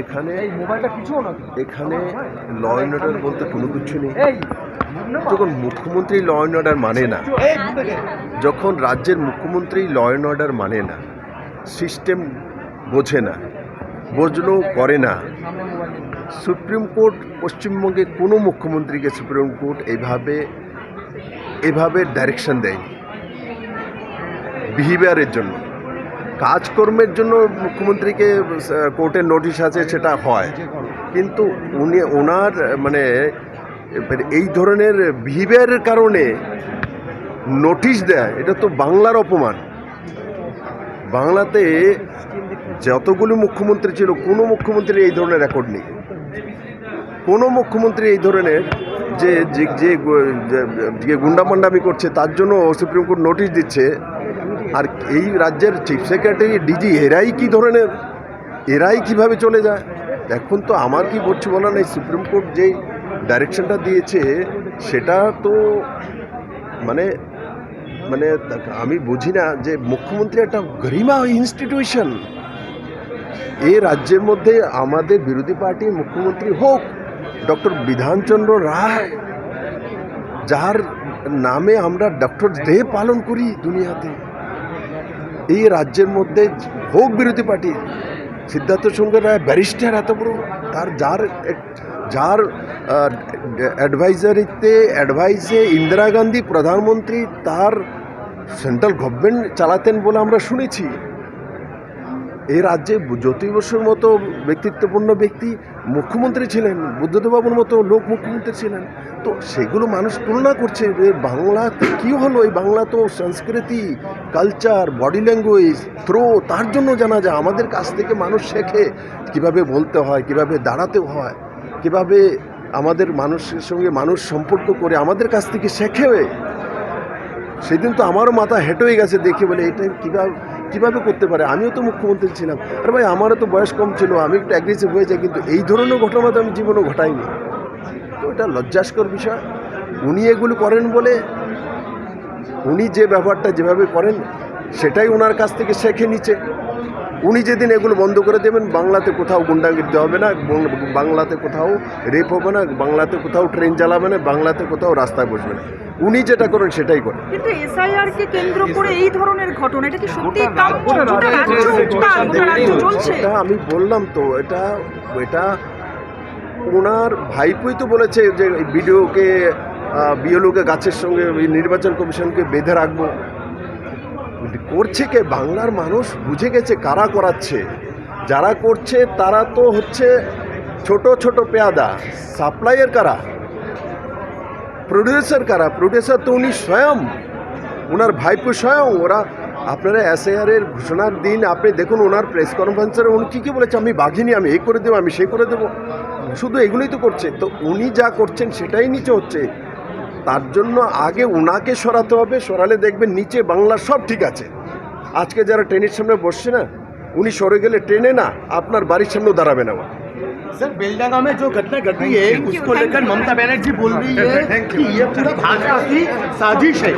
এখানে এখানে ল অর্ডার বলতে কোনো কিছু নেই। যখন মুখ্যমন্ত্রী ল অর্ডার মানে না যখন রাজ্যের মুখ্যমন্ত্রী ল অর্ডার মানে না সিস্টেম বোঝে না বোঝলো করে না। সুপ্রিম কোর্ট পশ্চিমবঙ্গে কোনো মুখ্যমন্ত্রীকে সুপ্রিম কোর্ট এইভাবে এভাবে ডাইরেকশন দেয়নি। বিহেভিয়ারের জন্য। কাজকর্মের জন্য মুখ্যমন্ত্রীকে কোর্টের নোটিশ আছে সেটা হয়। কিন্তু উনি, ওনার মানে এই ধরনের বিহেভিয়ারের কারণে নোটিশ দেয়, এটা তো বাংলার অপমান। বাংলাতে যতগুলি মুখ্যমন্ত্রী ছিল, কোনো মুখ্যমন্ত্রী এই ধরনের রেকর্ড নেই। কোনো মুখ্যমন্ত্রী এই ধরনের যে যে যে গুন্ডাপান্ডামি করছে, তার জন্য সুপ্রিম কোর্ট নোটিশ দিচ্ছে। আর এই রাজ্যের চিফ সেক্রেটারি, ডিজি, এরাই কি ধরনের, এরাই কীভাবে চলে যায়? এখন তো আমার কি বলছি বলা নেই। সুপ্রিম কোর্ট যেই ডাইরেকশনটা দিয়েছে, সেটা তো মানে মানে আমি বুঝি না যে মুখ্যমন্ত্রী একটা গরিমা ইনস্টিটিউশন এই রাজ্যের মধ্যে আমাদের বিরোধী পার্টির মুখ্যমন্ত্রী হোক, ডক্টর বিধানচন্দ্র রায়, যার নামে আমরা ডক্টর ডে পালন করি দুনিয়াতে, এই রাজ্যের মধ্যে হোক বিরোধী পার্টি, সিদ্ধার্থ সঙ্গে রায় ব্যারিস্টার এত বড়, তার যার যার অ্যাডভাইজারিতে অ্যাডভাইসে ইন্দিরা গান্ধী প্রধানমন্ত্রী, তার সেন্ট্রাল গভর্নমেন্ট চালাতেন বলে আমরা শুনেছি। এই রাজ্যে জ্যোতি বসুর মতো ব্যক্তিত্বপূর্ণ ব্যক্তি মুখ্যমন্ত্রী ছিলেন, বুদ্ধদেববাবুর মতো লোক মুখ্যমন্ত্রী ছিলেন। তো সেগুলো মানুষ তুলনা করছে বাংলাতে কী হলো? এই বাংলা তো সংস্কৃতি কালচার বডি ল্যাঙ্গুয়েজ থ্রো তার জন্য জানা যায়। আমাদের কাছ থেকে মানুষ শেখে কীভাবে বলতে হয়, কীভাবে দাঁড়াতে হয়, কীভাবে আমাদের মানুষের সঙ্গে মানুষ সম্পর্ক করে আমাদের কাছ থেকে শেখে। সেদিন তো আমারও মাথা হেঁটে গেছে দেখে বলে, এটা কীভাবে কীভাবে করতে পারে? আমিও তো মুখ্যমন্ত্রী ছিলাম। আর ভাই, আমারও তো বয়স কম ছিল, আমি একটু অ্যাগ্রেসিভ হয়ে যাই কিন্তু এই ধরনের ঘটনা তো আমি জীবনেও ঘটাইনি। তো এটা লজ্জাস্কর বিষয়। উনি এগুলো করেন বলে, উনি যে ব্যবহারটা যেভাবে করেন, সেটাই ওনার কাছ থেকে শেখে নিচ্ছে উনি যেদিন এগুলো বন্ধ করে দেবেন বাংলাতে কোথাও গুন্ডাগিরিতে হবে না বাংলাতে কোথাও রেপ হবে না বাংলাতে কোথাও ট্রেন চালাবে না বাংলাতে কোথাও রাস্তায় বসবে না। উনি যেটা করেন সেটাই করেন। কিন্তু এসআইআর কে কেন্দ্র করে এই ধরনের ঘটনা এটা কি সত্যি কাম্য? গোটা গোটা রাজ্য গোটা রাজ্য চলছে। আমি বললাম তো এটা এটা ওনার ভাইপোই তো বলেছে যে বিডিওকে বিএলওকে গাছের সঙ্গে ওই নির্বাচন কমিশনকে বেঁধে রাখব। করছে কে? বাংলার মানুষ বুঝে গেছে কারা করাচ্ছে। যারা করছে তারা তো হচ্ছে ছোট ছোট পেয়াদা। সাপ্লাইয়ের কারা? প্রডিউসার কারা? প্রডিউসার তো উনি স্বয়ং। ওনার ভাইপো স্বয়ং। ওরা আপনারা এসআইআরের ঘোষণার দিন আপনি দেখুন, ওনার প্রেস কনফারেন্সে উনি কী কী বলেছে, আমি বাঘিনি, আমি এই করে দেবো, আমি সেই করে দেবো। শুধু এগুলোই তো করছে। তো উনি যা করছেন সেটাই নিচে হচ্ছে। তার জন্য আগে ওনাকে সরাতে হবে সরালে দেখবেন নিচে বাংলা সব ঠিক আছে আজকে যারা ট্রেনের সামনে বসছে না উনি সরে গেলে ট্রেনে না আপনার বাড়ির সামনেও দাঁড়াবে না ও। सर बेलडांगा में जो घटना घटी है Thank you, उसको thank लेकर you. ममता बनर्जी बोल रही है Thank you. कि ये पूरा भाजपा की साजिश है